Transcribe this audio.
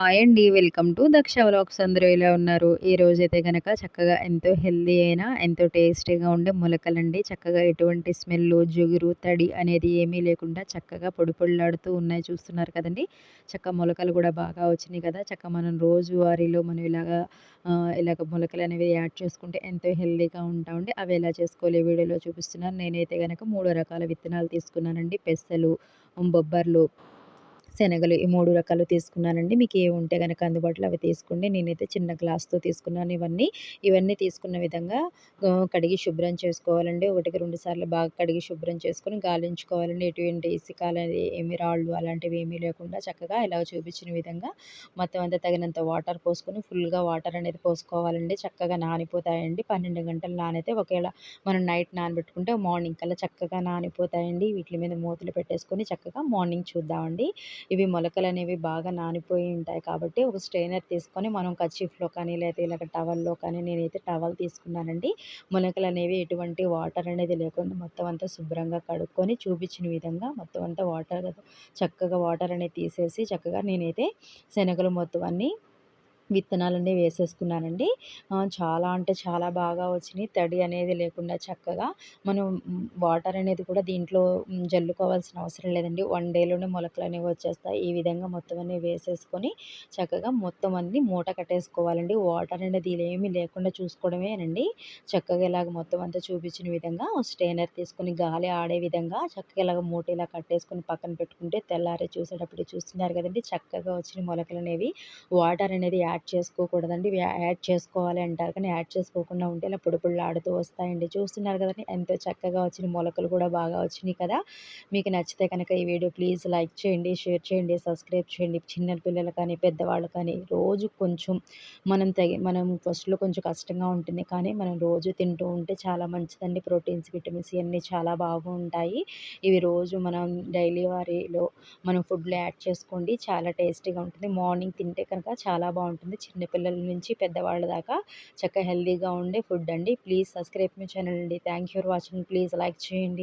Hi అండి. Welcome to Daksha vlogs అందరూ ఎలా ఉన్నారు? ఈ రోజైతే కనుక చక్కగా ఎంతో హెల్దీ అయినా ఎంతో టేస్టీగా ఉండే మొలకలండి. చక్కగా ఎటువంటి స్మెల్ జిగురు తడి అనేది ఏమీ లేకుండా చక్కగా పొడి పొడిలాడుతూ ఉన్నాయి. చూస్తున్నారు కదండి? చక్క మొలకలు కూడా బాగా వచ్చినాయి కదా. చక్క మనం రోజువారీలో మనం ఇలాగా ఇలాగ మొలకలు అనేవి యాడ్ చేసుకుంటే ఎంతో హెల్దీగా ఉంటామండి అవి ఎలా చేసుకోలే వీడియోలో చూపిస్తున్నాను. నేనైతే కనుక మూడు రకాల విత్తనాలు తీసుకున్నానండి. పెసలు బొబ్బర్లు శనగలు ఈ మూడు రకాలు తీసుకున్నానండి. మీకు ఏ ఉంటే కనుక అందుబాటులో అవి తీసుకోండి. నేనైతే చిన్న గ్లాస్తో తీసుకున్నాను ఇవన్నీ. ఇవన్నీ తీసుకున్న విధంగా కడిగి శుభ్రం చేసుకోవాలండి. ఒకటికి రెండు సార్లు బాగా కడిగి శుభ్రం చేసుకొని గాలించుకోవాలండి. ఎటువంటి ఇసుకాలు ఏమి రాళ్ళు అలాంటివి ఏమీ లేకుండా చక్కగా ఇలా చూపించిన విధంగా మొత్తం అంతా తగినంత వాటర్ పోసుకొని ఫుల్గా వాటర్ అనేది పోసుకోవాలండి. చక్కగా నానిపోతాయండి. పన్నెండు గంటలు నానైతే ఒకవేళ మనం నైట్ నానబెట్టుకుంటే మార్నింగ్ కల్లా చక్కగా నానిపోతాయండి. వీటి మీద మూతలు పెట్టేసుకొని చక్కగా మార్నింగ్ చూద్దామండి. ఇవి మొలకలు అనేవి బాగా నానిపోయి ఉంటాయి కాబట్టి ఒక స్ట్రైనర్ తీసుకొని మనం కచీఫ్లో కానీ లేదా ఇలాగ టవల్లో కానీ నేనైతే టవల్ తీసుకున్నానండి. మొలకలు అనేవి ఎటువంటి వాటర్ అనేది లేకుండా మొత్తం అంతా శుభ్రంగా కడుక్కొని చూపించిన విధంగా మొత్తం అంతా వాటర్ చక్కగా వాటర్ అనేది తీసేసి చక్కగా నేనైతే శనగలు మొత్తం అన్నీ విత్తనాలన్నీ వేసేసుకున్నానండి. చాలా అంటే చాలా బాగా వచ్చినాయి. తడి అనేది లేకుండా చక్కగా మనం వాటర్ అనేది కూడా దీంట్లో జల్లుకోవాల్సిన అవసరం లేదండి. వన్ డేలోనే మొలకలు అనేవి వచ్చేస్తాయి. ఈ విధంగా మొత్తం అన్నీ వేసేసుకొని చక్కగా మొత్తం అన్ని మూట కట్టేసుకోవాలండి. వాటర్ అనేది ఏమీ లేకుండా చూసుకోవడమేనండి. చక్కగా ఇలాగ మొత్తం అంతా చూపించిన విధంగా స్టెయినర్ తీసుకొని గాలి ఆడే విధంగా చక్కగా ఇలాగ మూట ఇలా కట్టేసుకొని పక్కన పెట్టుకుంటే తెల్లారే చూసేటప్పుడు చూస్తున్నారు కదండి. చక్కగా వచ్చిన మొలకలు అనేవి. వాటర్ అనేది యాడ్ యాడ్ చేసుకోకూడదండి. యాడ్ చేసుకోవాలి అంటారు కానీ యాడ్ చేసుకోకుండా ఉంటే ఇలా పొడి ఆడుతూ వస్తాయండి. చూస్తున్నారు కదండి ఎంతో చక్కగా వచ్చిన మొలకలు కూడా బాగా వచ్చినాయి కదా. మీకు నచ్చితే కనుక ఈ వీడియో ప్లీజ్ లైక్ చేయండి షేర్ చేయండి సబ్స్క్రైబ్ చేయండి. చిన్న పిల్లలు కానీ పెద్దవాళ్ళు కానీ రోజు కొంచెం మనం తగి మనం ఫస్ట్లో కొంచెం కష్టంగా ఉంటుంది కానీ మనం రోజు తింటూ ఉంటే చాలా మంచిదండి. ప్రోటీన్స్ విటమిన్స్ ఇవన్నీ చాలా బాగుంటాయి. ఇవి రోజు మనం డైలీ వారీలో మనం ఫుడ్లో యాడ్ చేసుకోండి. చాలా టేస్టీగా ఉంటుంది. మార్నింగ్ తింటే కనుక చాలా బాగుంటుంది. ఉంటుంది చిన్నపిల్లల నుంచి పెద్దవాళ్ళ దాకా చక్కగా హెల్తీగా ఉండే ఫుడ్ అండి. ప్లీజ్ సబ్స్క్రైబ్ మై ఛానల్ అండి. Thank you for watching. Please like చేయండి.